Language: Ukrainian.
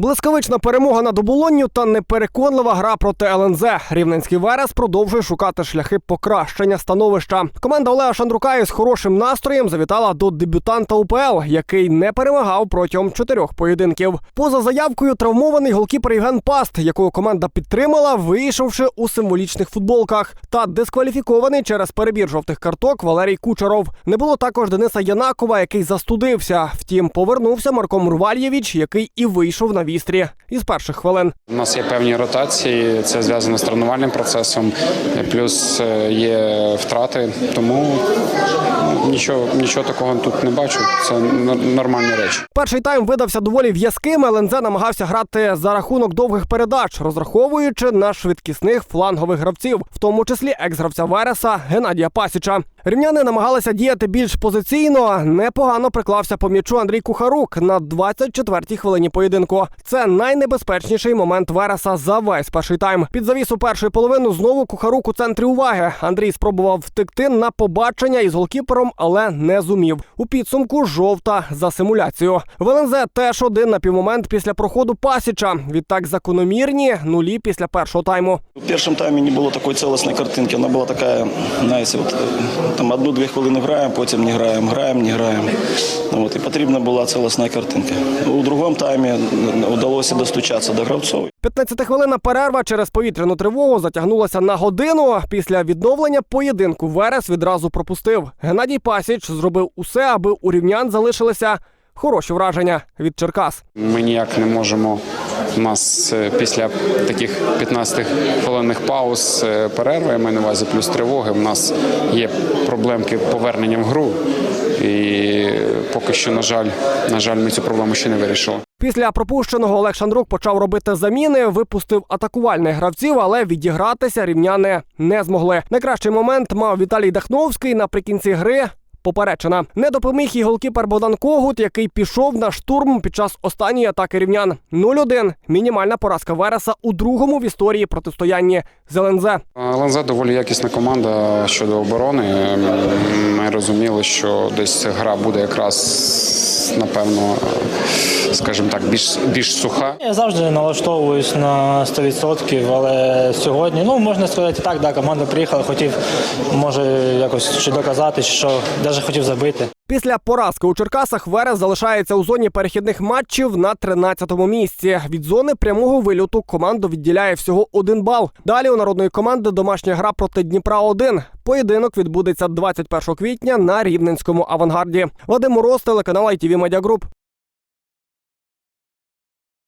Блискавична перемога над оболонню та непереконлива гра проти ЛНЗ. Рівненський Верес продовжує шукати шляхи покращення становища. Команда Олега Шандрука із хорошим настроєм завітала до дебютанта УПЛ, який не перемагав протягом чотирьох поєдинків. Поза заявкою травмований голкіпер Євген Паст, якого команда підтримала, вийшовши у символічних футболках, та дискваліфікований через перебір жовтих карток Валерій Кучеров. Не було також Дениса Янакова, який застудився. Втім, повернувся Марко Мурвальєвіч, який і вийшов на вістрі із перших хвилин. У нас є певні ротації, це зв'язано з тренувальним процесом, плюс е, є втрати, тому нічого, нічого такого тут не бачу. Це нор- нормальні речі. Перший тайм видався доволі в'язким. ЛНЗ намагався грати за рахунок довгих передач, розраховуючи на швидкісних флангових гравців, в тому числі екс-гравця Вереса Геннадія Пасіча. Рівняни намагалися діяти більш позиційно. Непогано приклався по м'ячу Андрій Кухарук на 24-й хвилині поєдинку. Це найнебезпечніший момент Вереса за весь перший тайм. Під завісу першої половини знову Кухарук у центрі уваги. Андрій спробував втекти на побачення із голкіпером, але не зумів. У підсумку жовта за симуляцію. В теж один напівмомент після проходу Пасіча. Відтак закономірні нулі після першого тайму. В першому таймі не було такої цілісної картинки. Вона була така, знаєте, от, е, там одну-дві хвилини граємо, потім не граємо, граємо, не граємо. От, і потрібна була цілісна картинка. У другому таймі вдалося достучатися до гравців. 15-хвилинна перерва через повітряну тривогу затягнулася на годину. Після відновлення поєдинку Верес відразу пропустив. Геннадій Пасіч зробив усе, аби у рівнян залишилися хороші враження від Черкас. Ми ніяк не можемо. У нас е, після таких 15 хвилинних пауз е, перерви, я маю на увазі плюс тривоги. У нас є проблемки повернення в гру. І поки що, на жаль, на жаль, ми цю проблему ще не вирішили. Після пропущеного Олег Шандрук почав робити заміни, випустив атакувальних гравців, але відігратися рівняни не змогли. Найкращий момент мав Віталій Дахновський наприкінці гри. Поперечена не допоміг і голкіпер Богдан Когут, який пішов на штурм під час останньої атаки рівнян. 0-1. Мінімальна поразка Вереса у другому в історії протистоянні з ЛНЗ. Доволі якісна команда щодо оборони. Ми розуміли, що десь гра буде якраз напевно, скажімо так, більш більш суха. Я завжди налаштовуюсь на 100%, але сьогодні, ну можна сказати так, да, команда приїхала, хотів може якось чи доказати, що навіть хотів забити. Після поразки у Черкасах Верес залишається у зоні перехідних матчів на 13-му місці. Від зони прямого вильоту команду відділяє всього один бал. Далі у народної команди домашня гра проти Дніпра 1 Поєдинок відбудеться 21 квітня на рівненському авангарді. Вадим Мороз, телеканал ITV Media Group.